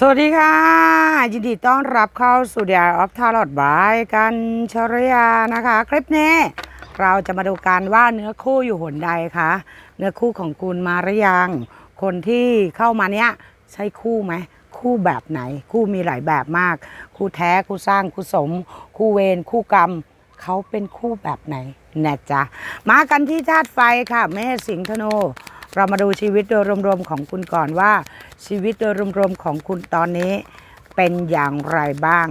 สวัสดีค่ะ ยินดีต้อนรับเข้าสู่ The Art of Tarot by กันชรยานะคะ คลิปนี้ เราจะมาดูกันว่าเนื้อคู่อยู่หนใดคะเนื้อคู่ของคุณมาหรือยัง คนที่เข้ามาเนี้ยใช่คู่ไหม คู่แบบไหน คู่มีหลายแบบมาก คู่แท้ คู่สร้าง คู่สม คู่เวร คู่กรรม เขาเป็นคู่แบบไหนนะจ๊ะ มากันที่ธาตุไฟค่ะเมษสิงห์ธนู เรามาดูชีวิตโดยรวมๆของคุณก่อนว่า ชีวิตโดยรวมๆของคุณตอนนี้เป็นอย่างไรบ้าง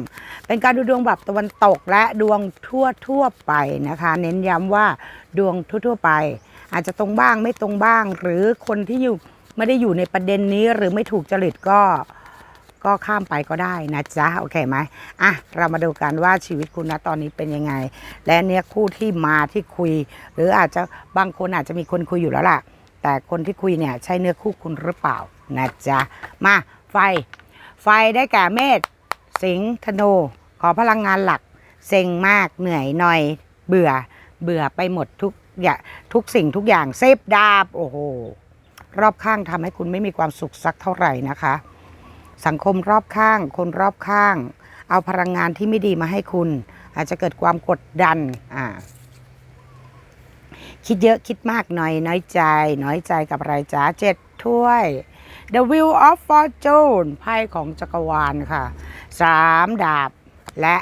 เป็นการดูดวงแบบตะวันตกและดวงทั่วทั่วไปนะคะ เน้นย้ำว่าดวงทั่วๆไป อาจจะตรงบ้างไม่ตรงบ้าง หรือคนที่อยู่ไม่ได้อยู่ในประเด็นนี้หรือไม่ถูกจริตก็ก็ข้ามไปก็ได้นะจ๊ะ โอเคไหมอะ เรามาดูกันว่าชีวิตคุณนะตอนนี้เป็นยังไง และเนี่ยคู่ที่มาที่คุย หรืออาจจะบางคนอาจจะมีคนคุยอยู่แล้วล่ะ แต่คนที่คุยเนี่ยใช่เนื้อคู่คุณหรือเปล่านะจ๊ะมาไฟ ไฟได้แก่เมษสิงห์ธนูขอพลังงานหลัก เซ็งมากเหนื่อยหน่อย เบื่อ เบื่อไปหมดทุกอย่างทุกสิ่งทุกอย่างเซฟดาบโอ้โหรอบข้างทำให้คุณไม่มีความสุขสักเท่าไหร่นะคะ สังคมรอบข้าง คนรอบข้าง เอาพลังงานที่ไม่ดีมาให้คุณ อาจจะเกิดความกดดันอ่า คิดเยอะคิดมากหน่อยน้อยใจ น้อยใจกับอะไรจ้าเจ็ดถ้วย The Wheel of Fortune ไพ่ของจักรวาลค่ะสามดาบและ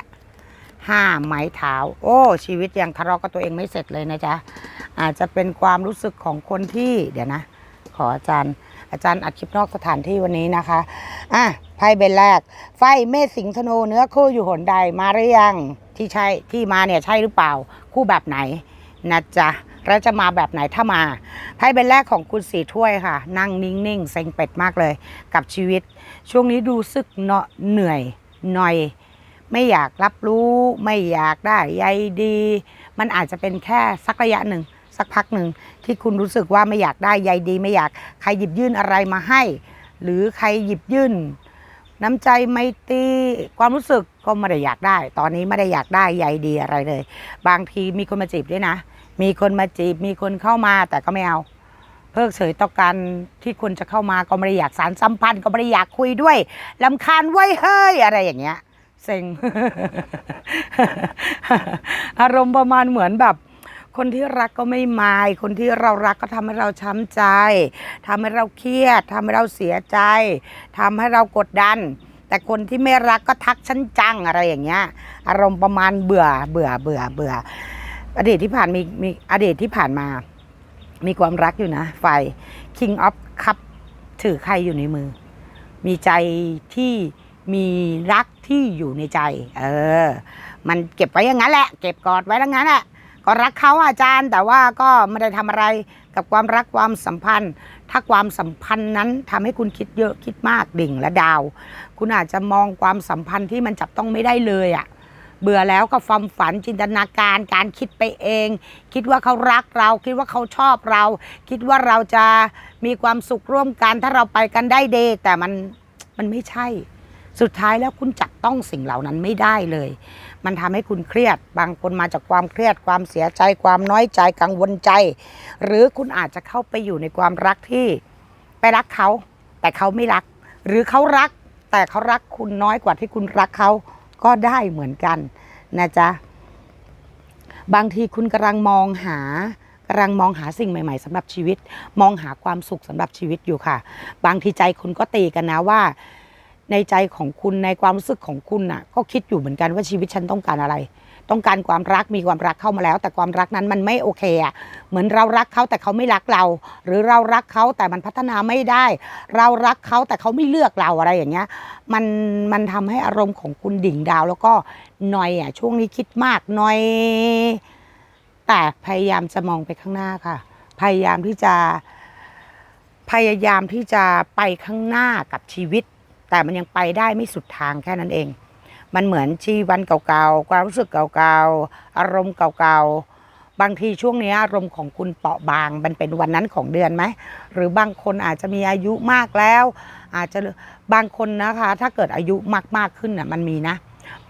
ห้าไม้เท้า โอ้ ชีวิตยังทะเลาะกับตัวเองไม่เสร็จเลยนะจ๊ะ อาจจะเป็นความรู้สึกของคนที่เดี๋ยวนะ ขออาจารย์ อาจารย์อัดคลิปนอกสถานที่วันนี้นะคะ อะไพ่เบนแรก ไฟเมษสิงธนูเนื้อคู่อยู่หนใดมาหรือยังที่ใช่ที่มาเนี่ยใช่หรือเปล่าคู่แบบไหนนะจ๊ะ แล้วจะมาแบบไหนถ้ามาไพ่เป็นแรกของคุณสีถ้วยค่ะ นั่งนิ่งๆเซ็งเป็ดมากเลย กับชีวิต ช่วงนี้ดูสึกเนาะเหนื่อยหน่อย ไม่อยากรับรู้ไม่อยากได้ใยดี มันอาจจะเป็นแค่สักระยะหนึ่งสักพักหนึ่งที่คุณรู้สึกว่าไม่อยากได้ใยดี ไม่อยากใครหยิบยื่นอะไรมาให้ หรือใครหยิบยื่น น้ำใจไม่ตีความรู้สึกก็ไม่ได้อยากได้ ตอนนี้ไม่ได้อยากได้ใยดีอะไรเลย บางทีมีคนมาจีบด้วยนะ มีคนมาจีบ มีคนเข้ามาแต่ก็ไม่เอา เพิกเฉยต่อการที่คนจะเข้ามาก็ไม่ได้อยากสารสัมพันธ์ก็ไม่ได้อยากคุยด้วยลำคาญไว้ยเฮ้ยอะไรอย่างเงี้ยเซ็ง อารมณ์ประมาณเหมือนแบบ คนที่รักก็ไม่มาย คนที่เรารักก็ทำให้เราช้ำใจทำให้เราเครียดทำให้เราเสียใจทำให้เรากดดัน แต่คนที่ไม่รักก็ทักฉันจังอะไรอย่างเงี้ย อารมณ์ประมาณเบื่อเบื่อเบื่อเบื่อ อดีตที่ผ่านมีมีอดีตที่ผ่านมา มีความรักอยู่นะไฟ King of Cup ถือใครอยู่ในมือ มีใจที่มีรักที่อยู่ในใจ เออ มันเก็บไว้อย่างนั้นแหละ เก็บกอดไว้อย่างนั้นแหละก็รักเขาอาจารย์ แต่ว่าก็ไม่ได้ทำอะไรกับความรักความสัมพันธ์ ถ้าความสัมพันธ์นั้นทำให้คุณคิดเยอะคิดมากดิ่งและดาว คุณอาจจะมองความสัมพันธ์ที่มันจับต้องไม่ได้เลยอะ เบื่อแล้วก็ความฝันจินตนาการการคิดไปเอง คิดว่าเขารักเรา คิดว่าเขาชอบเรา คิดว่าเราจะมีความสุขร่วมกันถ้าเราไปกันได้เดแต่มันมันไม่ใช่ สุดท้ายแล้วคุณจับต้องสิ่งเหล่านั้นไม่ได้เลย มันทำให้คุณเครียด บางคนมาจากความเครียด ความเสียใจ ความน้อยใจกังวลใจ หรือคุณอาจจะเข้าไปอยู่ในความรักที่ไปรักเขา แต่เขาไม่รัก หรือเขารัก แต่เขารักคุณน้อยกว่าที่คุณรักเขา ก็ได้เหมือนกันนะจ๊ะบางทีคุณกำลังมองหากำลังมองหาสิ่งใหม่ๆสำหรับชีวิต มองหาความสุขสำหรับชีวิตอยู่ค่ะ บางทีใจคุณก็ตีกันนะว่า ในใจของคุณในความรู้สึกของคุณน่ะ ก็คิดอยู่เหมือนกันว่าชีวิตฉันต้องการอะไร ต้องการความรักมีความรักเข้ามาแล้ว แต่ความรักนั้นมันไม่โอเคอะเหมือนเรารักเขาแต่เขาไม่รักเรา หรือเรารักเขาแต่มันพัฒนาไม่ได้ เรารักเขาแต่เขาไม่เลือกเราอะไรอย่างเงี้ยมันมันทำให้อารมณ์ของคุณดิ่งดาว แล้วก็หนอยอะช่วงนี้คิดมากหนอย แต่พยายามจะมองไปข้างหน้าค่ะ พยายามที่จะพยายามที่จะไปข้างหน้ากับชีวิต แต่มันยังไปได้ไม่สุดทางแค่นั้นเอง มันเหมือนชีวันเก่าๆความรู้สึกเก่าๆอารมณ์เก่าๆบางทีช่วงนี้อารมณ์ของคุณเปราะบาง มันเป็นวันนั้นของเดือนไหมหรือบางคนอาจจะมีอายุมากแล้ว อาจจะบางคนนะคะ ถ้าเกิดอายุมากมากๆขึ้นน่ะมันมีนะ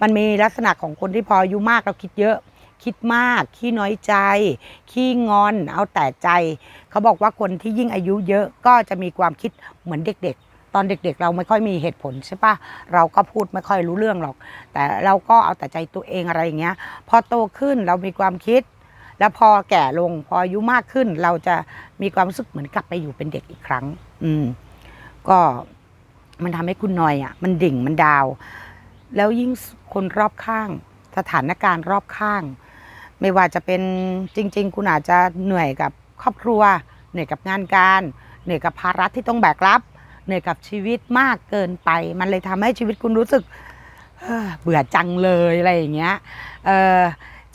มันมีลักษณะของคนที่พออายุมากเราคิดเยอะคิดมากขี้น้อยใจ ขี้งอน เอาแต่ใจ เขาบอกว่าคนที่ยิ่งอายุเยอะก็จะมีความคิดเหมือนเด็กๆ ตอนเด็กๆ เราไม่ค่อยมีเหตุผลใช่ปะเราก็พูดไม่ค่อยรู้เรื่องหรอก แต่เราก็เอาแต่ใจตัวเองอะไรอย่างเงี้ย พอโตขึ้นเรามีความคิด แล้วพอแก่ลงพออายุมากขึ้น เราจะมีความรู้สึกเหมือนกลับไปอยู่เป็นเด็กอีกครั้ง อืม ก็มันทำให้คุณหน่อยอะ มันดิ่งมันดาว แล้วยิ่งคนรอบข้าง สถานการณ์รอบข้าง ไม่ว่าจะเป็นจริง ๆ คุณอาจจะเหนื่อยกับครอบครัว เหนื่อยกับงานการ เหนื่อยกับภาระที่ต้องแบกรับ เหนื่อยกับชีวิตมากเกินไป มันเลยทำให้ชีวิตคุณรู้สึกเเบื่อจังเลยอะไรอย่างเงี้ย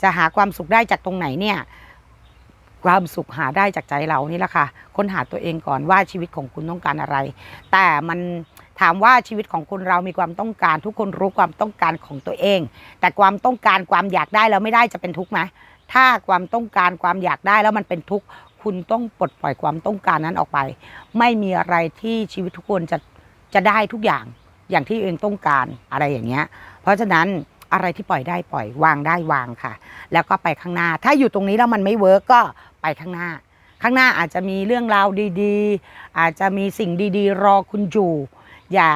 จะหาความสุขได้จากตรงไหนเนี่ย ความสุขหาได้จากใจเรานี่แหละค่ะค้นหาตัวเองก่อนว่าชีวิตของคุณต้องการอะไร แต่มันถามว่าชีวิตของคนเรามีความต้องการ ทุกคนรู้ความต้องการของตัวเอง แต่ความต้องการความอยากได้แล้วไม่ได้จะเป็นทุกข์ไหมถ้าความต้องการความอยากได้แล้วมันเป็นทุกข์ คุณต้องปลดปล่อยความต้องการนั้นออกไป ไม่มีอะไรที่ชีวิตทุกคนจะจะได้ทุกอย่างอย่างที่เองต้องการอะไรอย่างเงี้ย เพราะฉะนั้นอะไรที่ปล่อยได้ปล่อยวางได้วางค่ะ แล้วก็ไปข้างหน้า ถ้าอยู่ตรงนี้แล้วมันไม่เวิร์กก็ไปข้างหน้า ข้างหน้าอาจจะมีเรื่องราวดีๆ อาจจะมีสิ่งดีๆ รอคุณอยู่ อย่า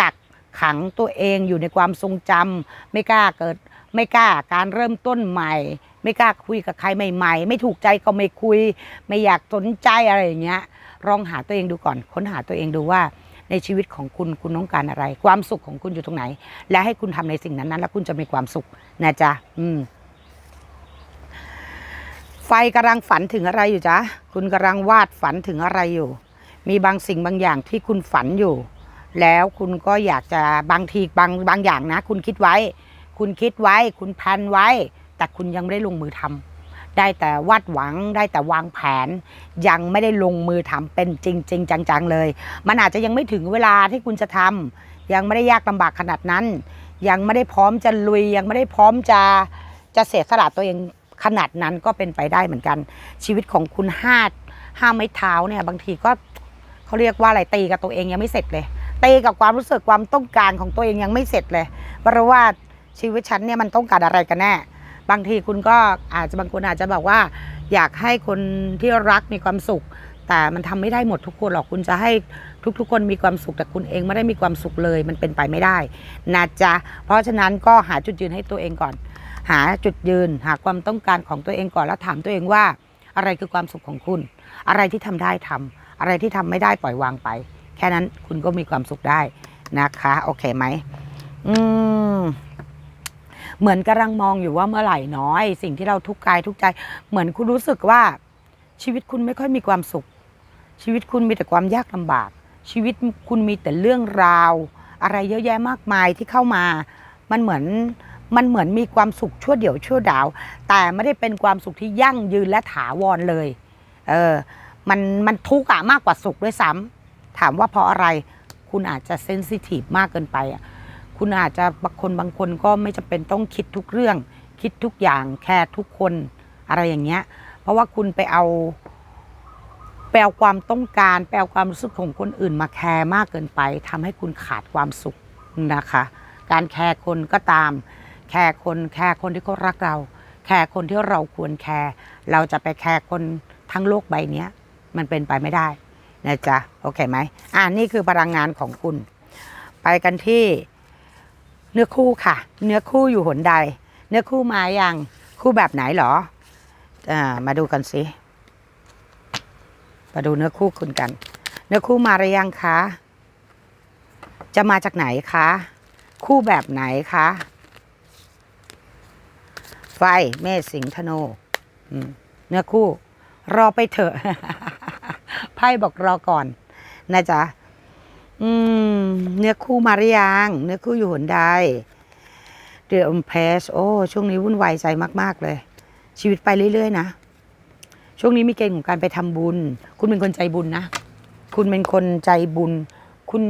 กักขังตัวเองอยู่ในความทรงจำไม่กล้าเกิด ไม่กล้าการเริ่มต้นใหม่ ไม่กล้าคุยกับใครใหม่ๆ ไม่ถูกใจก็ไม่คุย ไม่อยากสนใจอะไรอย่างเงี้ยลองหาตัวเองดูก่อน ค้นหาตัวเองดูว่าในชีวิตของคุณคุณต้องการอะไร ความสุขของคุณอยู่ตรงไหน และให้คุณทำในสิ่งนั้นๆแล้วคุณจะมีความสุขนะจ๊ะอืม ไฟกำลังฝันถึงอะไรอยู่จ๊ะคุณกำลังวาดฝันถึงอะไรอยู่ มีบางสิ่งบางอย่างที่คุณฝันอยู่ แล้วคุณก็อยากจะบางทีบางบางอย่างนะ คุณคิดไว้ คุณคิดไว้ คุณแพลนไว้ แต่คุณยังไม่ได้ลงมือทำได้แต่วาดหวังได้แต่วางแผน ยังไม่ได้ลงมือทำเป็นจริงจริงๆจังๆเลย มันอาจจะยังไม่ถึงเวลาที่คุณจะทำยังไม่ได้ยากลำบากขนาดนั้น ยังไม่ได้พร้อมจะลุย ยังไม่ได้พร้อมจะจะเสียสละตัวเองขนาดนั้นก็เป็นไปได้เหมือนกัน ชีวิตของคุณห้าห้าไม้เท้าเนี่ยบางทีก็เขาเรียกว่าอะไรตีกับตัวเองยังไม่เสร็จเลยตีกับความรู้สึกความต้องการของตัวเองยังไม่เสร็จเลยเพราะว่าชีวิตฉันเนี่ยมันต้องการอะไรกันแน่ บางทีคุณก็อาจจะบางคนอาจจะบอกว่า อยากให้คนที่รักมีความสุข แต่มันทำไม่ได้หมดทุกคนหรอกคุณจะให้ทุกๆ คนมีความสุขแต่คุณเองไม่ได้มีความสุขเลย มันเป็นไปไม่ได้นะจ๊ะเพราะฉะนั้นก็หาจุดยืนให้ตัวเองก่อน หาจุดยืน หาความต้องการของตัวเองก่อนแล้วถามตัวเองว่า อะไรคือความสุขของคุณ อะไรที่ทำได้ทำอะไรที่ทำไม่ได้ปล่อยวางไป แค่นั้นคุณก็มีความสุขได้นะคะ โอเคไหมอืม เหมือนกำลังมองอยู่ว่าเมื่อไหร่น้อย สิ่งที่เราทุกข์กายทุกใจ เหมือนคุณรู้สึกว่าชีวิตคุณไม่ค่อยมีความสุข ชีวิตคุณมีแต่ความยากลำบาก ชีวิตคุณมีแต่เรื่องราว อะไรเยอะแยะมากมายที่เข้ามา มันเหมือนมันเหมือนมีความสุขชั่วเดียวชั่วดาว แต่ไม่ได้เป็นความสุขที่ยั่งยืนและถาวรเลย เออ มันมันทุกข์อะมากกว่าสุขด้วยซ้ำถามว่าเพราะอะไร คุณอาจจะเซนซิทีฟมากเกินไปอะ คุณอาจจะบางคนบางคนก็ไม่จำเป็นต้องคิดทุกเรื่อง คิดทุกอย่างแคร์ทุกคนอะไรอย่างเงี้ย เพราะว่าคุณไปเอาไปเอาความต้องการไปเอาความรู้สึกของคนอื่นมาแคร์มากเกินไปทำให้คุณขาดความสุขนะคะ การแคร์คนก็ตาม แคร์คนแคร์คนที่เขารักเรา แคร์คนที่เราควรแคร์เราจะไปแคร์คนทั้งโลกใบนี้มันเป็นไปไม่ได้นะจ๊ะโอเคไหมอ่านี่คือพลังงานของคุณ ไปกันที่ เนื้อคู่ค่ะ เนื้อคู่อยู่หนใด เนื้อคู่มาอย่างคู่แบบไหนเหรออ่ามาดูกันสิมาดูเนื้อคู่คุณกัน เนื้อคู่มาหรือยังคะจะมาจากไหนคะ คู่แบบไหนคะ ไฟเมษสิงธนูเนื้อคู่ รอไปเถอะไพ่บอกรอก่อนนะจ๊ะ อืม เนื้อคู่มาหรือยัง เนื้อคู่อยู่หนใดเดือดเพสโอ้ ช่วงนี้วุ่นวายใจมาก ๆ เลย ชีวิตไปเรื่อย ๆ นะ ช่วงนี้มีเกณฑ์ของการไปทำบุญ คุณเป็นคนใจบุญนะ คุณเป็นคนใจบุญ คุณ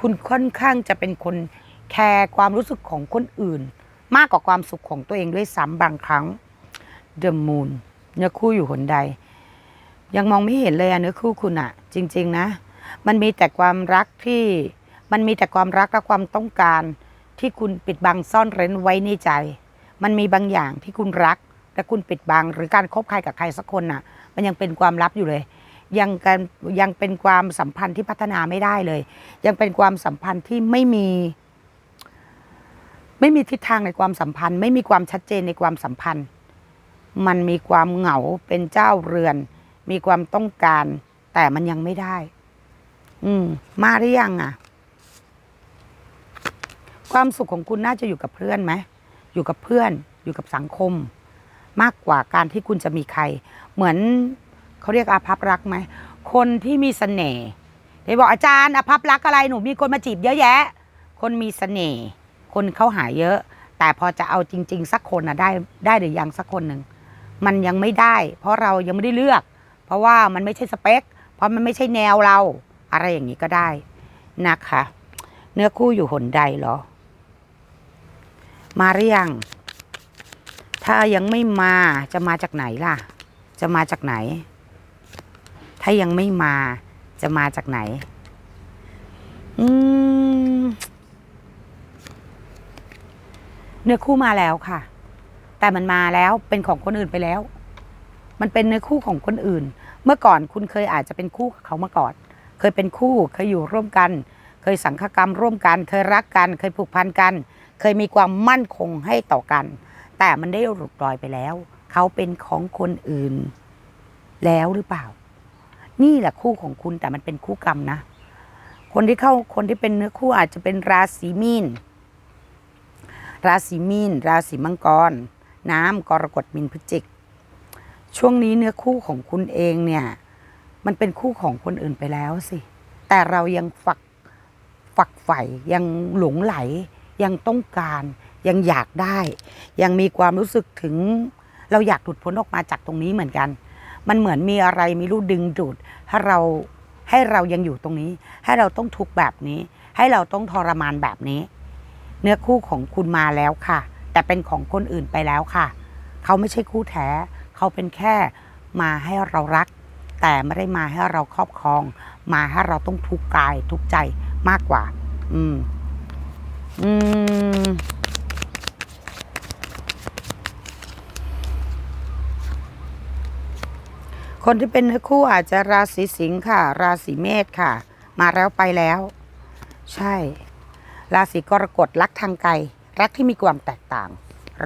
คุณค่อนข้างจะเป็นคนแคร์ความรู้สึกของคนอื่น มากกว่าความสุขของตัวเองด้วยซ้ำบางครั้ง The Moon เนื้อคู่อยู่หนใด ยังมองไม่เห็นเลยอะเนื้อคู่คุณอะจริง ๆ นะ มันมีแต่ความรักที่มันมีแต่ความรักและความต้องการ ที่คุณปิดบังซ่อนเร้นไว้ในใจ มันมีบางอย่างที่คุณรักและคุณปิดบัง หรือการคบใครกับใครสักคนน่ะ มันยังเป็นความลับอยู่เลย ยังกันยังเป็นความสัมพันธ์ที่พัฒนาไม่ได้เลย ยังเป็นความสัมพันธ์ที่ไม่มี ไม่มีทิศทางในความสัมพันธ์ ไม่มีความชัดเจนในความสัมพันธ์ มันมีความเหงาเป็นเจ้าเรือน มีความต้องการ แต่มันยังไม่ได้ อืม มาหรือยังอะ ความสุขของคุณน่าจะอยู่กับเพื่อนไหมอยู่กับเพื่อน อยู่กับสังคม มากกว่าการที่คุณจะมีใคร เหมือนเขาเรียกอาภัพรักไหมคนที่มีเสน่ห์ได้บอกอาจารย์อาภัพรักอะไรหนูมีคนมาจีบเยอะแยะ คนมีเสน่ห์คนเข้าหาเยอะ แต่พอจะเอาจริง ๆ สักคนนะได้ได้หรือยังสักคนหนึ่งมันยังไม่ได้ เพราะเรายังไม่ได้เลือก เพราะว่ามันไม่ใช่สเปค เพราะมันไม่ใช่แนวเรา อะไรอย่างนี้ก็ได้นะคะ เนื้อคู่อยู่หนใดเหรอ มาหรือยัง ถ้ายังไม่มาจะมาจากไหนล่ะ จะมาจากไหน ถ้ายังไม่มาจะมาจากไหน อืม เนื้อคู่มาแล้วค่ะ แต่มันมาแล้วเป็นของคนอื่นไปแล้ว มันเป็นเนื้อคู่ของคนอื่น เมื่อก่อนคุณเคยอาจจะเป็นคู่กับเขามาก่อน เคยเป็นคู่เคยอยู่ร่วมกัน เคยสังฆกรรมร่วมกัน เคยรักกัน เคยผูกพันกัน เคยมีความมั่นคงให้ต่อกัน แต่มันได้หลุดลอยไปแล้ว เขาเป็นของคนอื่นแล้วหรือเปล่า นี่แหละคู่ของคุณแต่มันเป็นคู่กรรมนะ คนที่เข้าคนที่เป็นเนื้อคู่อาจจะเป็นราศีมีนราศีมีนราศีมังกร น้ำกรกฎมินพฤจิก ช่วงนี้เนื้อคู่ของคุณเองเนี่ย มันเป็นคู่ของคนอื่นไปแล้วสิ แต่เรายังฝักฝักใฝ่ยังหลงไหล ยังต้องการ ยังอยากได้ ยังมีความรู้สึกถึง เราอยากหลุดพ้นออกมาจากตรงนี้เหมือนกัน มันเหมือนมีอะไรมีรูดึงดูดให้เราให้เรายังอยู่ตรงนี้ ให้เราต้องทุกข์แบบนี้ ให้เราต้องทรมานแบบนี้ เนื้อคู่ของคุณมาแล้วค่ะ แต่เป็นของคนอื่นไปแล้วค่ะ เขาไม่ใช่คู่แท้ เขาเป็นแค่มาให้เรารัก แต่ไม่ได้มาให้เราครอบครอง มาให้เราต้องทุกข์กายทุกข์ใจมากกว่า อืม อืม คนที่เป็นเนื้อคู่อาจจะราศีสิงค์ค่ะ ราศีเมษค่ะ มาแล้วไปแล้ว ใช่ ราศีกรกฎรักทางไกล รักที่มีความแตกต่าง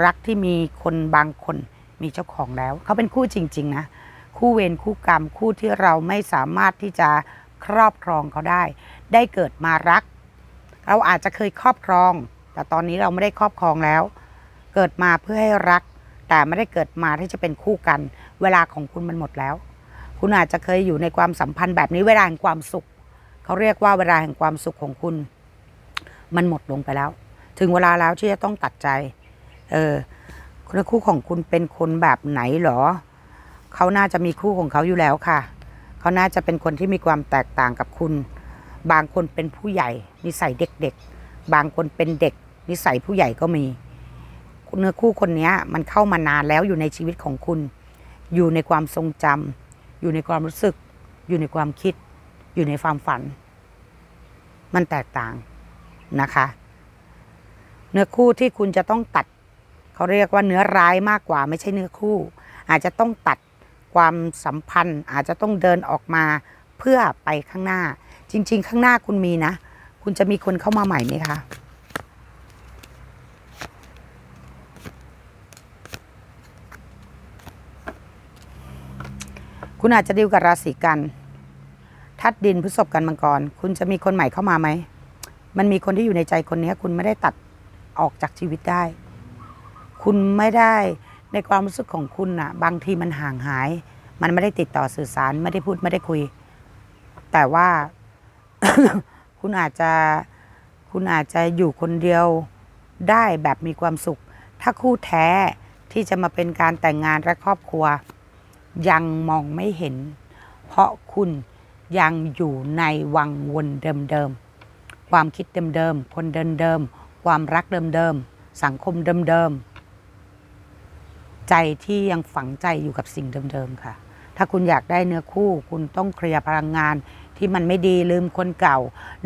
รักที่มีคนบางคนมีเจ้าของแล้ว เขาเป็นคู่จริง ๆ นะ คู่เวรคู่กรรมคู่ที่เราไม่สามารถที่จะครอบครองเขาได้ ได้เกิดมารัก เราอาจจะเคยครอบครอง แต่ตอนนี้เราไม่ได้ครอบครองแล้ว เกิดมาเพื่อให้รัก แต่ไม่ได้เกิดมาที่จะเป็นคู่กัน เวลาของคุณมันหมดแล้ว คุณอาจจะเคยอยู่ในความสัมพันธ์แบบนี้เวลาแห่งความสุข เขาเรียกว่าเวลาแห่งความสุขของคุณ มันหมดลงไปแล้ว ถึงเวลาแล้วที่จะต้องตัดใจ เออคนคู่ของคุณเป็นคนแบบไหนหรอ เขาน่าจะมีคู่ของเขาอยู่แล้วค่ะ เขาน่าจะเป็นคนที่มีความแตกต่างกับคุณ บางคนเป็นผู้ใหญ่ นิสัยเด็กๆ บางคนเป็นเด็ก นิสัยผู้ใหญ่ก็มี เนื้อคู่คนนี้มันเข้ามานานแล้วอยู่ในชีวิตของคุณ อยู่ในความทรงจำอยู่ในความรู้สึก อยู่ในความคิด อยู่ในความฝัน มันแตกต่างนะคะ เนื้อคู่ที่คุณจะต้องตัด เขาเรียกว่าเนื้อร้ายมากกว่า ไม่ใช่เนื้อคู่ อาจจะต้องตัด ความสัมพันธ์อาจจะต้องเดินออกมาเพื่อไปข้างหน้า จริง ๆ ข้างหน้าคุณมีนะ คุณจะมีคนเข้ามาใหม่ไหมคะคุณอาจจะดิวกับราศีกันทัดดินพฤษภกันมังกร คุณจะมีคนใหม่เข้ามาไหม มันมีคนที่อยู่ในใจคนนี้ คุณไม่ได้ตัดออกจากชีวิตได้ คุณไม่ได้ ในความรู้สึกของคุณน่ะบางทีมันห่างหาย มันไม่ได้ติดต่อสื่อสารไม่ได้พูดไม่ได้คุย แต่ว่า คุณอาจจะคุณอาจจะอยู่คนเดียวได้แบบมีความสุข ถ้าคู่แท้ที่จะมาเป็นการแต่งงานและครอบครัว ยังมองไม่เห็น เพราะคุณยังอยู่ในวังวนเดิมๆความคิดเดิมๆคนเดิมๆความรักเดิมๆสังคมเดิมๆ ใจที่ยังฝังใจอยู่กับสิ่งเดิมๆค่ะ ถ้าคุณอยากได้เนื้อคู่คุณต้องเคลียร์พลังงานที่มันไม่ดีลืมคนเก่า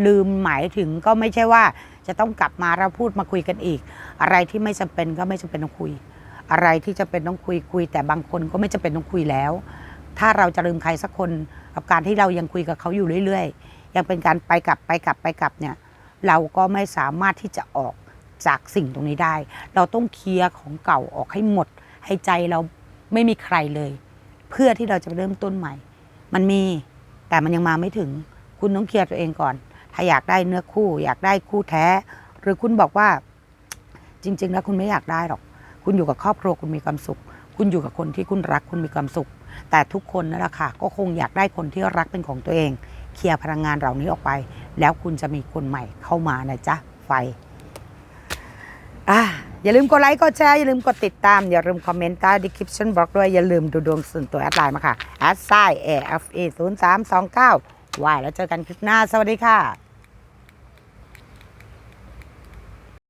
ลืมหมายถึงก็ไม่ใช่ว่า จะต้องกลับมาแล้วพูดมาคุยกันอีก อะไรที่ไม่จำเป็นก็ไม่จำเป็นต้องคุย อะไรที่จะเป็นต้องคุยคุย แต่บางคนก็ไม่จำเป็นต้องคุยแล้ว ถ้าเราจะลืมใครสักคนกับการที่เรายังคุยกับเขาอยู่เรื่อยๆ ยังเป็นการไปกลับไปกลับไปกลับเนี่ยเราก็ไม่สามารถที่จะออกจากสิ่งตรงนี้ได้ เราต้องเคลียร์ของเก่าออกให้หมด ให้ใจเราไม่มีใครเลย เพื่อที่เราจะเริ่มต้นใหม่ มันมีแต่มันยังมาไม่ถึง คุณต้องเคลียร์ตัวเองก่อน ถ้าอยากได้เนื้อคู่ อยากได้คู่แท้ หรือคุณบอกว่า จริง ๆ แล้วคุณไม่อยากได้หรอก คุณอยู่กับครอบครัวคุณมีความสุข คุณอยู่กับคนที่คุณรักคุณมีความสุข แต่ทุกคนนั่นแหละค่ะก็คงอยากได้คนที่รักเป็นของตัวเอง เคลียร์พลังงานเหล่านี้ออกไป แล้วคุณจะมีคนใหม่เข้ามานะจ๊ะไฟ อย่าลืมกดไลค์กดแชร์อย่าลืมกดติดตาม อย่าลืมคอมเมนต์ใต้ดีคริปชั่นบล็อกด้วย อย่าลืมดูดวงส่วนตัวแอดไลน์มาค่ะ a s i a f a 0 3 2 9วายแล้วเจอกันคลิปหน้า สวัสดีค่ะ